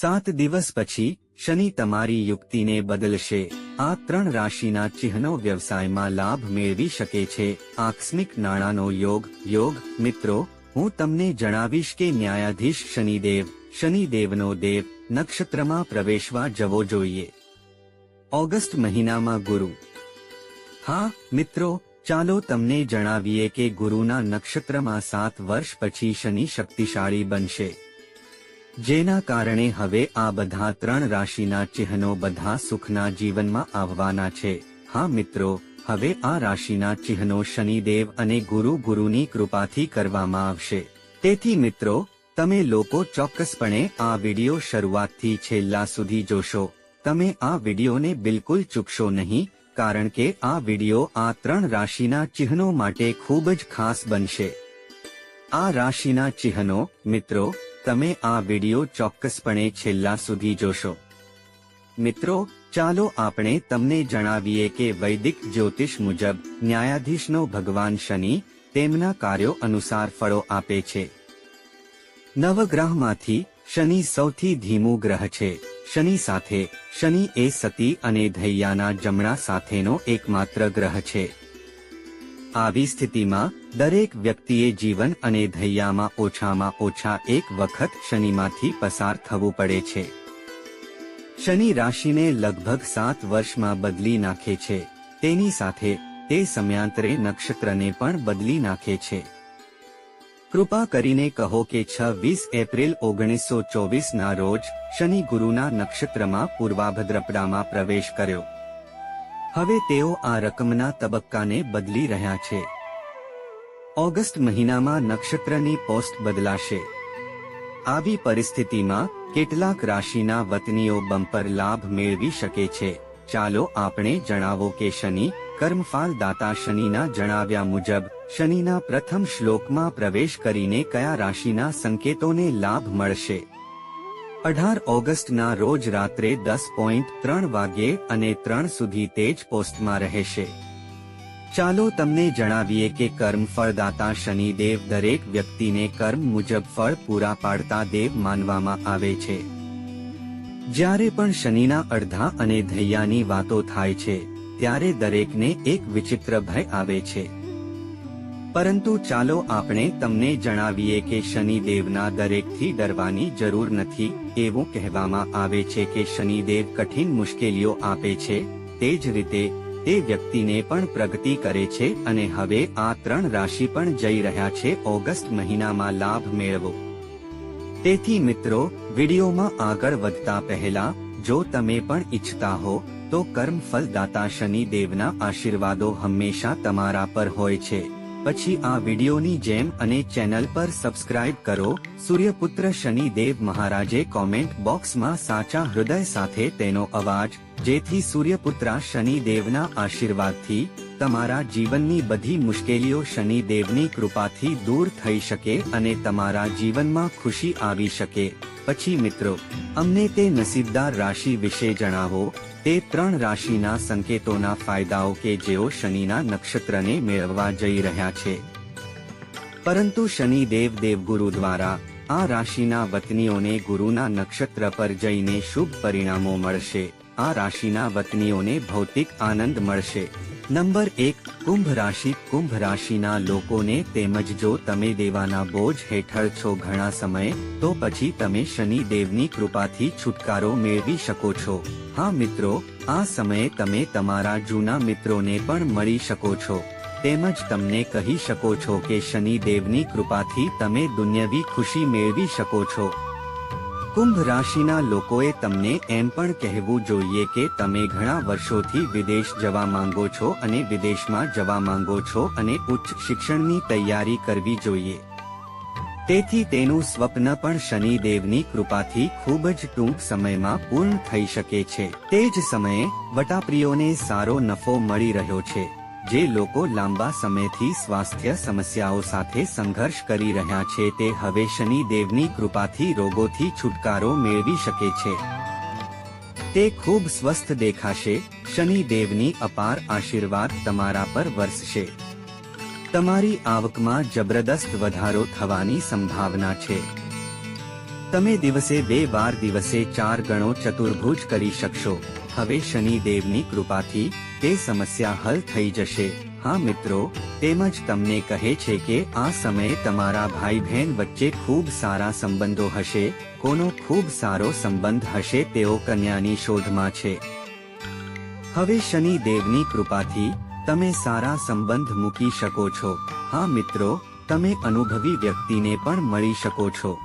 સાત દિવસ પછી શનિ તમારી યુક્તિને બદલશે. આ ત્રણ રાશિના ચિહ્નો વ્યવસાયમાં લાભ મેળવી શકે છે. આકસ્મિક નાણાંનો યોગ યોગ, મિત્રો, હું તમને જણાવીશ કે ન્યાયાધીશ શનિદેવ, શનિદેવનો દેવ, નક્ષત્રમાં પ્રવેશવા જવો જોઈએ. ઓગસ્ટ મહિનામાં ગુરુ. હા, મિત્રો, ચાલો તમને જણાવીએ કે ગુરુના નક્ષત્રમાં સાત વર્ષ પછી શનિ શક્તિશાળી બનશે. જેના કારણે હવે આ બધા ત્રણ રાશિના ચિહ્નો બધા સુખના જીવનમાં આવવાના છે. હા મિત્રો, હવે આ રાશિના ચિહ્નો શનિદેવ અને ગુરુ ગુરુની કૃપાથી કરવામાં આવશે. તેથી મિત્રો, તમે લોકો ચોક્કસપણે આ વિડિયો શરૂઆતથી છેલ્લા સુધી જોશો. તમે આ વિડિયોને બિલકુલ ચૂકશો નહીં, કારણ કે આ વિડિયો આ ત્રણ રાશિના ચિહ્નો માટે ખૂબ જ ખાસ બનશે. આ રાશિના ચિહ્નો, મિત્રો તમે આ વીડિયો ચોક્કસપણે છેલ્લા સુધી જોશો. મિત્રો, ચાલો આપણે તમને જણાવીએ કે વૈદિક જ્યોતિષ મુજબ ન્યાયાધીશનો ભગવાન શનિ તેમના કાર્યો અનુસાર ફળો આપે છે. નવગ્રહમાંથી શનિ સૌથી ધીમું ગ્રહ છે. શનિ સાથે શનિ એ સતી અને ધૈયાના જમણા સાથેનો એકમાત્ર ગ્રહ છે. આવી સ્થિતિમાં, દરેક વ્યક્તિએ જીવન અને ધૈયામાં ઓછામાં ઓછા એક વખત શનિમાંથી પસાર થવું પડે છે. શનિ રાશિને લગભગ સાત વર્ષમાં બદલી નાખે છે. તેની સાથે, તે સમયાંતરે નક્ષત્રને પણ બદલી નાખે છે. કૃપા કરીને કહો કે છવ્વીસ એપ્રિલ ઓગણીસો ચોવીસના રોજ, શનિ ગુરુના નક્ષત્રમાં પૂર્વાભદ્રપડામાં પ્રવેશ કર્યો. હવે તેઓ આ રકમના તબક્કાને બદલી રહ્યા છે. ઓગસ્ટ મહિનામાં નક્ષત્રની પોસ્ટ બદલાશે. આવી પરિસ્થિતિમાં કેટલાક રાશિના વતનીઓ બમ્પર લાભ મેળવી શકે છે. ચાલો આપણે જણાવો કે શનિ કર્મફાલ દાતા શનિના જણાવ્યા મુજબ શનિના પ્રથમ શ્લોકમાં પ્રવેશ કરીને કયા રાશિના સંકેતોને લાભ મળશે? અઢાર ઓગસ્ટના રોજ રાત્રે દસ પોઈન્ટ ત્રણ વાગ્યે અને ત્રણ સુધી તેજ પોસ્ટમાં રહેશે. ચાલો તમને જણાવીએ કે કર્મ ફળદાતા શનિદેવ દરેક વ્યક્તિને કર્મ મુજબ ફળ પૂરા પાડતા દેવ માનવામાં આવે છે. જ્યારે પણ શનિના અડધા અને ધૈયાની વાતો થાય છે, ત્યારે દરેકને એક વિચિત્ર ભય આવે છે. પરંતુ ચાલો આપણે તમને જણાવીએ કે શનિદેવના દરેકથી ડરવાની જરૂર નથી. એવું કહેવામાં આવે છે કે શનિદેવ કઠિન મુશ્કેલીઓ આપે છે, તે જ રીતે તે વ્યક્તિને પણ પ્રગતિ કરે છે અને હવે આ ત્રણ રાશિ પણ જઈ રહ્યા છે ઓગસ્ટ મહિનામાં લાભ મેળવો. તેથી મિત્રો, વિડીયોમાં આગળ વધતા પહેલા, જો તમે પણ ઈચ્છતા હો, તો કર્મ ફલદાતા શનિદેવના આશીર્વાદો હંમેશા તમારા પર હોય છે. પછી આ વિડીયોની જેમ અને ચેનલ પર સબસ્ક્રાઇબ કરો. સૂર્યપુત્ર શનિ દેવ મહારાજે કોમેન્ટ બોક્સમાં સાચા હૃદય સાથે તેનો અવાજ, જેથી સૂર્યપુત્રા શનિ દેવના આશીર્વાદથી તમારા જીવનની બધી મુશ્કેલીઓ શનિ દેવની કૃપાથી દૂર થઈ શકે અને તમારા જીવનમાં ખુશી આવી શકે. પછી મિત્રો, અમને તે નસીબદાર રાશિ વિશે જણાવો. તે ત્રણ રાશિના સંકેતોના ફાયદાઓ કે જેઓ શનિના નક્ષત્રને મેળવવા જઈ રહ્યા છે. પરંતુ શનિ દેવ દેવગુરુ દ્વારા આ રાશિના વતનીઓને ગુરુના નક્ષત્ર પર જઈને શુભ પરિણામો મળશે. આ રાશિના વતનીઓને ભૌતિક આનંદ મળશે. નંબર એક, કુંભ રાશિ. કુંભ રાશિના લોકોને તેમજ જો તમે દેવાના બોજ હેઠળ છો ઘણા સમયે, તો પછી તમે શનિ દેવની કૃપાથી છુટકારો મેળવી શકો છો. હા મિત્રો, આ સમયે તમે તમારા જૂના મિત્રોને પણ મળી શકો છો. તેમજ તમને કહી શકો છો કે શનિ દેવની કૃપાથી તમે દુન્યવી ખુશી મેળવી શકો છો. કુંભ રાશિના લોકોએ તમને એમ પણ કહેવું જોઈએ કે તમે ઘણા વર્ષોથી વિદેશ જવા માંગો છો અને વિદેશમાં જવા માંગો છો અને ઉચ્ચ શિક્ષણની તૈયારી કરવી જોઈએ. તેથી તેનું સ્વપ્ન પણ શનિદેવની કૃપાથી ખૂબ જ ટૂંક સમયમાં પૂર્ણ થઈ શકે છે. તે જ સમયે વટાપ્રિયોને સારો નફો મળી રહ્યો છે. જે લોકો લાંબા સમયથી સ્વાસ્થ્ય સમસ્યાઓ સાથે સંઘર્ષ કરી રહ્યા છે તે હવે શનિદેવની કૃપાથી રોગોથી છુટકારો મેળવી શકે છે. તે ખૂબ સ્વસ્થ દેખાશે, શનિદેવની અપાર આશીર્વાદ તમારા પર વરસશે. તમારી આવકમાં જબરદસ્ત વધારો થવાની સંભાવના છે. તમે દિવસે બે વાર દિવસે ચાર ગણો ચતુર્ભુજ કરી શકશો. હવે શનિદેવની કૃપાથી તે સમસ્યા હલ થઈ જશે. હા મિત્રો, તેમજ તમને કહે છે કે આ સમયે તમારા ભાઈ બહેન વચ્ચે ખૂબ સારા સંબંધો હશે. કોનો ખૂબ સારો સંબંધ હશે તેઓ કન્યાની શોધમાં છે. હવે શનિ દેવની કૃપાથી તમે સારા સંબંધ મૂકી શકો છો. હા મિત્રો, તમે અનુભવી વ્યક્તિને પણ મળી શકો છો.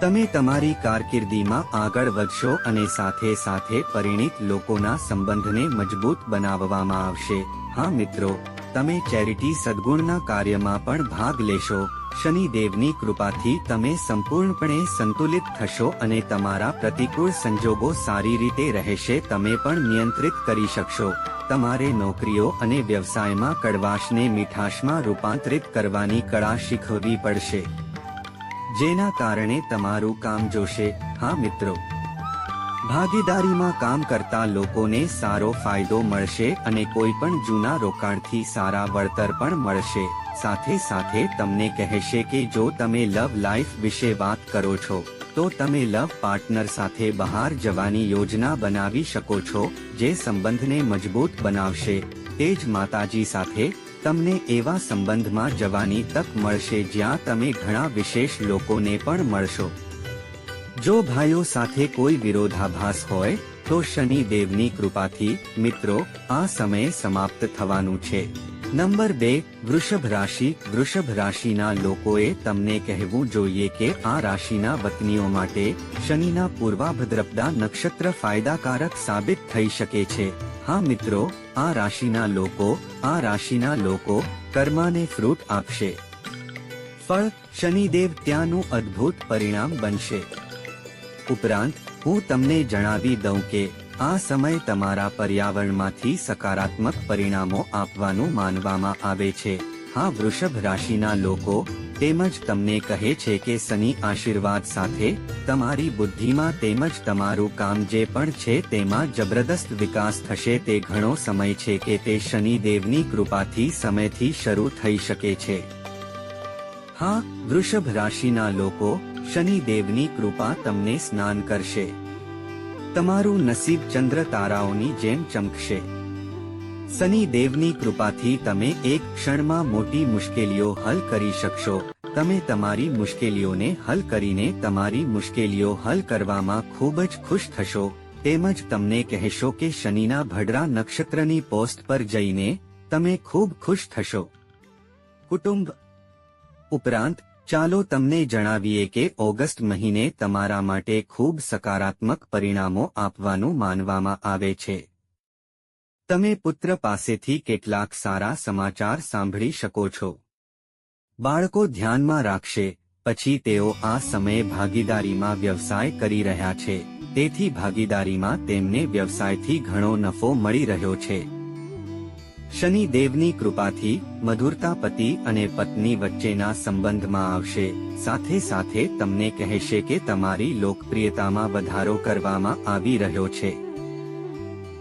તમે તમારી કારકિર્દીમાં આગળ વધશો અને સાથે સાથે પરિણિત લોકોના સંબંધને મજબૂત બનાવવામાં આવશે. હા મિત્રો, તમે ચેરિટી સદગુણના કાર્યમાં પણ ભાગ લેશો. શનિદેવની કૃપાથી તમે સંપૂર્ણપણે સંતુલિત થશો અને તમારા પ્રતિકૂળ સંજોગો સારી રીતે રહેશે. તમે પણ નિયંત્રિત કરી શકશો. તમારે નોકરીઓ અને વ્યવસાયમાં કડવાશને મીઠાશમાં રૂપાંતરિત કરવાની કળા શીખવવી પડશે. જેના કારણે તમારું કામ જોશે. હા, મિત્રો. ભાગીદારીમાં કામ કરતા લોકોને સારો ફાયદો મળશે અને કોઈ પણ જૂના રોકાણથી સારા વળતર પણ મળશે. સાથે સાથે તમને કહેશે કે જો તમે લવ લાઈફ વિશે વાત કરો છો, તો તમે લવ પાર્ટનર સાથે બહાર જવાની યોજના બનાવી શકો છો, જે સંબંધને મજબૂત બનાવશે. તે જ માતાજી સાથે તમને એવા સંબંધમાં જવાની તક મળશે જ્યાં તમે ઘણા વિશેષ લોકોને પણ મળશો. જો ભાઈઓ સાથે કોઈ વિરોધાભાસ હોય, તો શનિ દેવની કૃપાથી, મિત્રો, આ સમયે સમાપ્ત થવાનું છે. નંબર બે, વૃષભ રાશિ. વૃષભ રાશિના લોકોએ તમને કહેવું જોઈએ કે આ રાશિના વતનીઓ માટે શનિના પૂર્વાભદ્રપદા નક્ષત્ર ફાયદાકારક સાબિત થઈ શકે છે. હા, મિત્રો આ રાશિના લોકો, આ રાશિના લોકો કર્માને ફ્રૂટ આપશે. ફળ શનિદેવ ત્યાંનું અદ્ભુત પરિણામ બનશે. ઉપરાંત, હું તમને જણાવી દઉં કે આ સમય તમારા પર્યાવરણમાંથી સકારાત્મક પરિણામો આપવાનું માનવામાં આવે છે. હા, વૃષભ રાશિના લોકો તેમજ તમને કહે છે કે શનિ આશીર્વાદ સાથે તમારી બુદ્ધિમાં તેમજ તમારું કામ જે પણ છે તેમાં જબરદસ્ત વિકાસ થશે તે ઘણો સમય છે કે તે શનિદેવની કૃપાથી સમયથી શરૂ થઈ શકે છે. હા, વૃષભ રાશિના લોકો, શનિદેવની કૃપા તમને સ્નાન કરશે. તમારું નસીબ ચંદ્ર તારાઓની જેમ ચમકશે. શનિ દેવની કૃપાથી તમે એક ક્ષણમાં મોટી મુશ્કેલીઓ હલ કરી શકશો. તમે તમારી મુશ્કેલીઓને હલ કરીને તમારી મુશ્કેલીઓ હલ કરવામાં ખૂબ જ ખુશ થશો. તેમજ તમને કહેશો કે શનિના ભડરા નક્ષત્રની પોસ્ટ પર જઈને તમે ખૂબ ખુશ થશો. કુટુંબ ઉપરાંત, ચાલો તમને જણાવીએ કે ઓગસ્ટ મહિને તમારા માટે ખૂબ સકારાત્મક પરિણામો આપવાનું માનવામાં આવે છે. તમે પુત્ર પાસેથી કેટલાક સારા સમાચાર સાંભળી શકો છો. બાળકો ધ્યાનમાં રાખશે, પછી તેઓ આ સમયે ભાગીદારીમાં વ્યવસાય કરી રહ્યા છે, તેથી ભાગીદારીમાં તેમને વ્યવસાયથી ઘણો નફો મળી રહ્યો છે. શનિ દેવની કૃપાથી મધુરતા પતિ અને પત્ની વચ્ચેના સંબંધમાં આવશે, સાથે સાથે તમને કહેશે કે તમારી લોકપ્રિયતામાં વધારો કરવામાં આવી રહ્યો છે.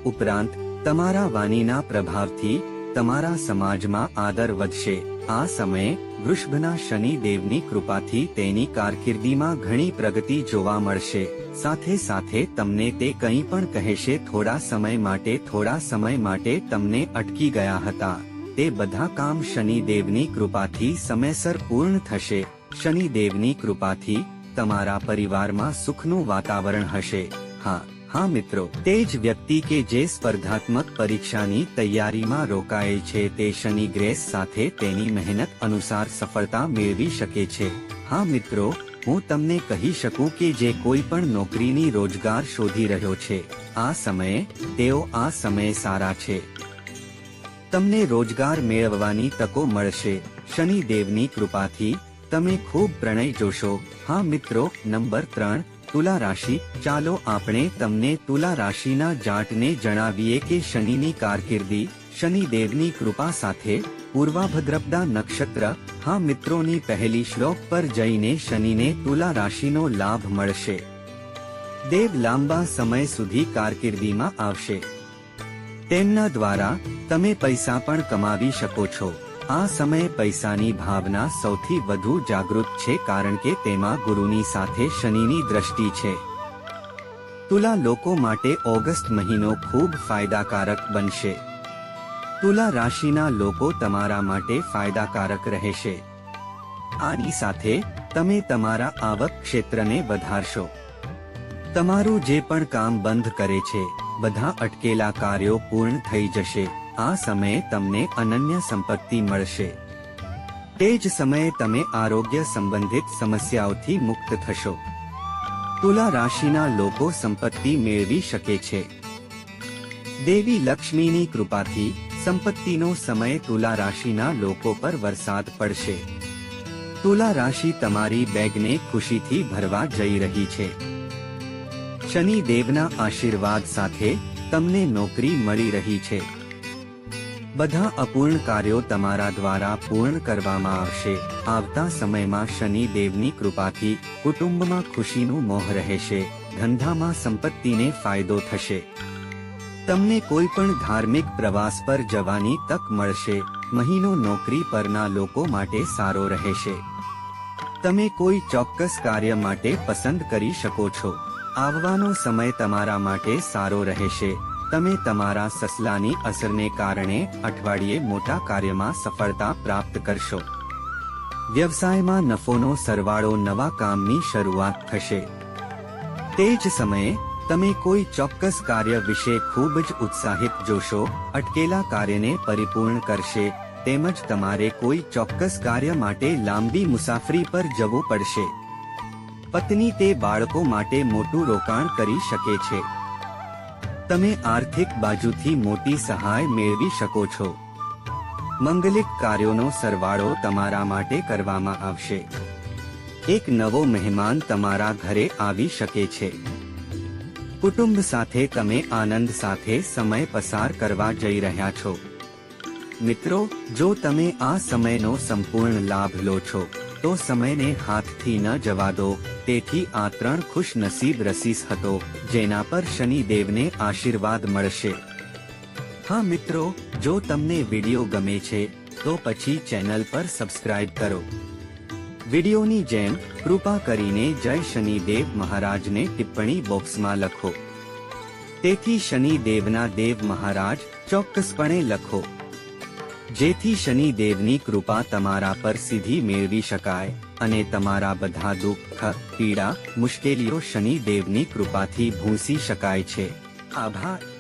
ઉપરાંત તમારા વાણીના પ્રભાવથી તમારા સમાજમાં આદર વધશે. આ સમયે વૃષભના શનિ દેવની કૃપાથી તેની કારકિર્દીમાં ઘણી પ્રગતિ જોવા મળશે. સાથે સાથે તમને તે કંઈ પણ કહેશે, થોડા સમય માટે, થોડા સમય માટે તમને અટકી ગયા હતા. તે બધા કામ શનિદેવની કૃપાથી સમયસર પૂર્ણ થશે. શનિદેવની કૃપાથી તમારા પરિવારમાં સુખનું વાતાવરણ હશે. હા હા મિત્રો, તે જ વ્યક્તિ કે જે સ્પર્ધાત્મક પરીક્ષાની તૈયારીમાં રોકાય છે તે શનિ ગ્રેસ સાથે તેની મહેનત અનુસાર સફળતા મેળવી શકે છે. હા મિત્રો, હું તમને કહી શકું કે જે કોઈ પણ નોકરીની રોજગાર શોધી રહ્યો છે, આ સમયે તેઓ આ સમયે સારા છે. તમને રોજગાર મેળવવાની તકો મળશે, શનિદેવની કૃપાથી, તમે ખૂબ પ્રણય જોશો. હા મિત્રો, નંબર ત્રણ તુલા રાશિ, ચાલો આપણે તમને તુલા રાશિના જાટને જણાવીએ કે શનિની કારકિર્દી, શનિદેવની કૃપા સાથે, પૂર્વાભદ્રપદા નક્ષત્ર, હા મિત્રોની પહેલી શ્લોક પર જઈને શનિને તુલા રાશિનો લાભ મળશે. દેવ લાંબા સમય સુધી કારકિર્દીમાં આવશે. તેમના દ્વારા તમે પૈસા પણ કમાવી શકો છો. આ સમયે પૈસાની ભાવના સૌથી વધુ જાગૃત છે કારણ કે તેમાં ગુરુની સાથે શનિની દ્રષ્ટિ છે. તુલા લોકો માટે ઓગસ્ટ મહિનો ખૂબ ફાયદાકારક બનશે. તુલા રાશિના લોકો તમારા માટે ફાયદાકારક રહેશે. આની સાથે તમે તમારા આવક ક્ષેત્રને વધારશો. તમારું જે પણ કામ બંધ કરે છે, બધા અટકેલા કાર્યો પૂર્ણ થઈ જશે. આ સમયે તમને અનન્ય સંપત્તિ મળશે. તે જ સમયે તમે આરોગ્ય સંબંધિત સમસ્યાઓથી મુક્ત થશો. તુલા રાશિના લોકો સંપત્તિ મેળવી શકે છે. દેવી લક્ષ્મીની કૃપાથી સંપત્તિનો સમય તુલા રાશિના લોકો પર વરસાદ પડશે. તુલા રાશિ તમારી બેગને ખુશીથી ભરવા જઈ રહી છે. શનિ દેવના આશીર્વાદ સાથે તમને નોકરી મળી રહી છે. બધા અપૂર્ણ કાર્યો તમારા દ્વારા પૂર્ણ કરવામાં આવશે. આવતા સમયમાં શનિ દેવની કૃપાથી કુટુંબમાં ખુશીનું મોહ રહેશે. ધંધામાં સંપત્તિને ફાયદો થશે. તમને કોઈ પણ ધાર્મિક પ્રવાસ પર જવાની તક મળશે. મહિનો નોકરી પરના લોકો માટે સારો રહેશે. તમે કોઈ ચોક્કસ કાર્ય માટે પસંદ કરી શકો છો. આવવાનો સમય તમારા માટે સારો રહેશે. તમે તમારા સસલાની અસરને કારણે અઠવાડિયે મોટા કાર્યમાં સફળતા પ્રાપ્ત કરશો. વ્યવસાયમાં નફોનો સરવાળો નવા કામની શરૂઆત થશે. તે જ સમયે, તમે કોઈ ચોક્કસ કાર્ય વિશે ખૂબ જ ઉત્સાહિત જોશો, અટકેલા કાર્યને પરિપૂર્ણ કરશે, તેમજ તમારે કોઈ ચોક્કસ કાર્ય માટે લાંબી મુસાફરી પર જવું પડશે. પત્ની તે બાળકો માટે મોટું રોકાણ કરી શકે છે. તમે આર્થિક બાજુથી મોટી સહાય મેળવી શકો છો. મંગલિક કાર્યોનો સરવાળો તમારા માટે કરવામાં આવશે. એક નવો મહેમાન તમારા ઘરે આવી શકે છે. કુટુંબ સાથે તમે આનંદ સાથે સમય પસાર કરવા જઈ રહ્યા છો. મિત્રો, જો તમે આ સમયનો સંપૂર્ણ લાભ લો છો તો સમયને હાથથી ન જવા દો. તેથી આ ત્રણ ખુશ નસીબ રસીસ હતો, જેના પર શનિ દેવને આશીર્વાદ મળશે. હા મિત્રો, જો તમને વિડિયો ગમે છે, તો પછી ચેનલ પર સબસ્ક્રાઇબ કરો. વિડિયોની જેમ, કૃપા કરીને જય શનિદેવ મહારાજને ટિપ્પણી બોક્સમાં લખો. તેથી શનિદેવના દેવ મહારાજ ચોક્કસપણે લખો. જેથી શનિદેવની કૃપા તમારા પર સીધી મેળવી શકાય અને તમારા બધા દુઃખ, પીડા, મુશ્કેલીઓ શનિદેવની કૃપાથી ભૂંસી શકાય છે. આભાર.